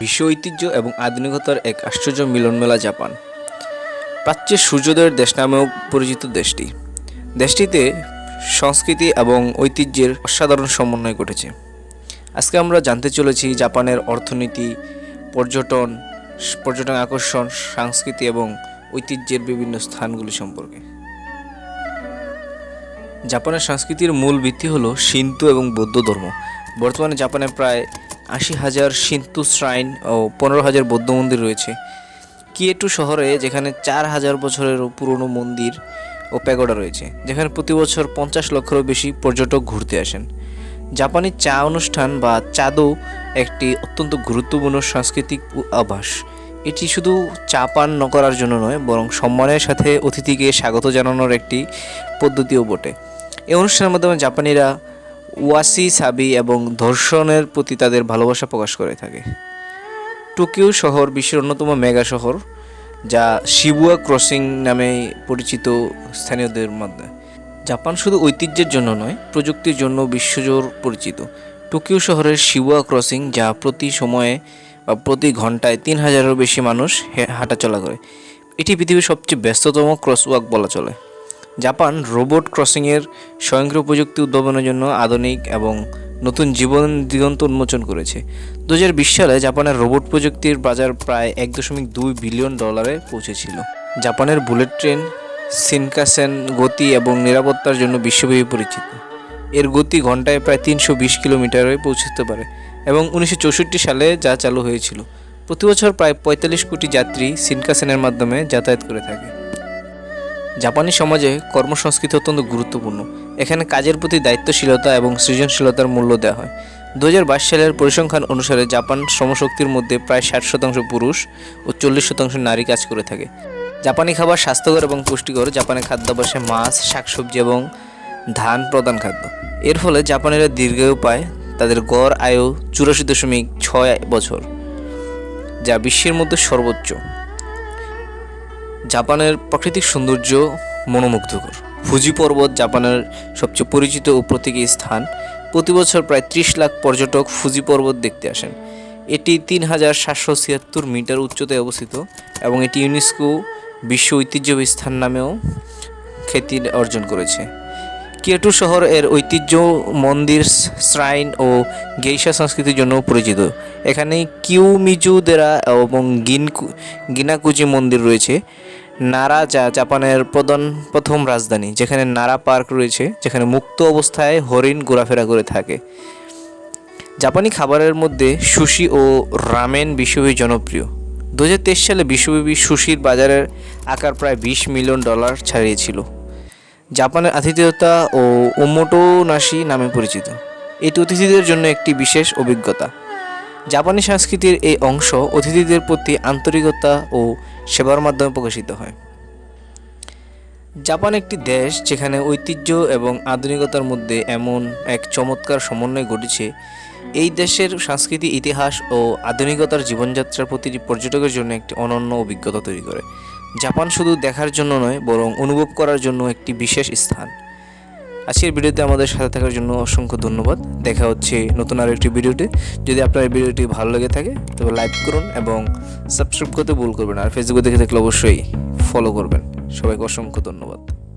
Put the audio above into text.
বিশ্ব ঐতিহ্য এবং আধুনিকতার এক আশ্চর্য মিলনমেলা জাপান। প্রাচ্যের সূর্যোদয়ের দেশ নামেও পরিচিত দেশটি। দেশটিতে সংস্কৃতি এবং ঐতিহ্যের অসাধারণ সমন্বয় ঘটেছে। আজকে আমরা জানতে চলেছি জাপানের অর্থনীতি, পর্যটন পর্যটন আকর্ষণ, সংস্কৃতি এবং ঐতিহ্যের বিভিন্ন স্থানগুলি সম্পর্কে। জাপানের সংস্কৃতির মূল ভিত্তি হল সিন্তু এবং বৌদ্ধ ধর্ম। বর্তমানে জাপানে প্রায় আশি হাজার সিন্তু শ্রাইন ও পনেরো হাজার বৌদ্ধ মন্দির রয়েছে। কিয়েটু শহরে যেখানে চার হাজার বছরেরও পুরনো মন্দির ও প্যাগোডা রয়েছে, যেখানে প্রতি বছর পঞ্চাশ লক্ষেরও বেশি পর্যটক ঘুরতে আসেন। জাপানি চা অনুষ্ঠান বা চাদো একটি অত্যন্ত গুরুত্বপূর্ণ সাংস্কৃতিক আভাস। এটি শুধু চা পান ন করার জন্য নয়, বরং সম্মানের সাথে অতিথিকে স্বাগত জানানোর একটি পদ্ধতিও বটে। এই অনুষ্ঠানের মাধ্যমে জাপানিরা ওয়াসি, সাবি এবং ধর্ষণের প্রতি তাদের ভালোবাসা প্রকাশ করে থাকে। টোকিও শহর বিশ্বের অন্যতম মেগা শহর, যা শিবুয়া ক্রসিং নামে পরিচিত স্থানীয়দের মধ্যে। জাপান শুধু ঐতিহ্যের জন্য নয়, প্রযুক্তির জন্য বিশ্বজোর পরিচিত। টোকিও শহরের শিবুয়া ক্রসিং, যা প্রতি সময়ে বা প্রতি ঘন্টায় তিন হাজারেরও বেশি মানুষ হাঁটাচলা করে। এটি পৃথিবীর সবচেয়ে ব্যস্ততম ক্রসওয়াক বলা চলে। জাপান রোবট ক্রসিংয়ের স্বয়ংক্রিয় প্রযুক্তি উদ্ভাবনের জন্য আধুনিক এবং নতুন জীবন দিগন্ত উন্মোচন করেছে। দুহাজার বিশ সালে জাপানের রোবট প্রযুক্তির বাজার প্রায় এক দশমিক দুই বিলিয়ন ডলারে পৌঁছেছিল। জাপানের বুলেট ট্রেন, সিনকাসেন গতি এবং নিরাপত্তার জন্য বিশ্বব্যাপী পরিচিত। এর গতি ঘন্টায় প্রায় তিনশো বিশ কিলোমিটারে পৌঁছতে পারে এবং উনিশশো চৌষট্টি সালে যা চালু হয়েছিল। প্রতি বছর প্রায় পঁয়তাল্লিশ কোটি যাত্রী সিনকাসেনের মাধ্যমে যাতায়াত করে থাকে। জাপানি সমাজে কর্মসংস্কৃতি অত্যন্ত গুরুত্বপূর্ণ। এখানে কাজের প্রতি দায়িত্বশীলতা এবং সৃজনশীলতার মূল্য দেওয়া হয়। দু হাজার বাইশ সালের পরিসংখ্যান অনুসারে জাপান শ্রমশক্তির মধ্যে প্রায় ষাট শতাংশ পুরুষ ও চল্লিশ শতাংশ নারী কাজ করে থাকে। জাপানি খাবার স্বাস্থ্যকর এবং পুষ্টিকর জাপানের খাদ্যাভ্যাসে মাছ, শাকসবজি এবং ধান প্রধান খাদ্য। এর ফলে জাপানিরা দীর্ঘায়ু পায় তাদের গড় আয়ু চুরাশি দশমিক ছয় বছর, যা বিশ্বের মধ্যে সর্বোচ্চ। জাপানের প্রাকৃতিক সৌন্দর্য মনোমুগ্ধকর। ফুজি পর্বত জাপানের সবচেয়ে পরিচিত ও প্রতীকী স্থান। প্রতি বছর প্রায় ত্রিশ লাখ পর্যটক ফুজি পর্বত দেখতে আসেন। এটি তিন হাজার সাতশো ছিয়াত্তর মিটার উচ্চতায় অবস্থিত এবং এটি ইউনেস্কো বিশ্ব ঐতিহ্যবাহী স্থান নামেও খ্যাতি অর্জন করেছে। কিয়েটু শহর এর ঐতিহ্য, মন্দির, শ্রাইন ও গেইসা সংস্কৃতির জন্য পরিচিত। এখানে কিউমিজু দেরা এবং গিনকু, গিনাকুজি মন্দির রয়েছে। নারা যা জাপানের প্রধান, প্রথম রাজধানী, যেখানে নারা পার্ক রয়েছে, যেখানে মুক্ত অবস্থায় হরিণ ঘোরাফেরা করে থাকে। জাপানি খাবারের মধ্যে সুশি ও রামেন বিশ্বব্যাপী জনপ্রিয়। দু হাজার তেইশ সালে বিশ্বব্যাপী সুশির বাজারের আকার প্রায় বিশ মিলিয়ন ডলার ছাড়িয়েছিল। জাপানের আতিথেয়তা ও ওমোটো নাশি নামে পরিচিত। এটি অতিথিদের জন্য একটি বিশেষ অভিজ্ঞতা। জাপানি সংস্কৃতির এই অংশ অতিথিদের প্রতি আন্তরিকতা ও সেবার মাধ্যমে প্রকাশিত হয়। জাপান একটি দেশ যেখানে ঐতিহ্য এবং আধুনিকতার মধ্যে এমন এক চমৎকার সমন্বয় ঘটেছে। এই দেশের সংস্কৃতি, ইতিহাস ও আধুনিকতার জীবনযাত্রার প্রতিটি পর্যটকের জন্য একটি অনন্য অভিজ্ঞতা তৈরি করে। জাপান শুধু দেখার জন্য নয়, বরং অনুভব করার জন্য একটি বিশেষ স্থান। আজকের ভিডিওতে আমাদের সাথে থাকার জন্য অসংখ্য ধন্যবাদ। দেখা হচ্ছে নতুন আরও একটি ভিডিওতে। যদি আপনার ভিডিওটি ভালো লেগে থাকে, তবে লাইক করুন এবং সাবস্ক্রাইব করতে ভুল করবেন আর ফেসবুকে দেখে থাকলে অবশ্যই ফলো করবেন। সবাইকে অসংখ্য ধন্যবাদ।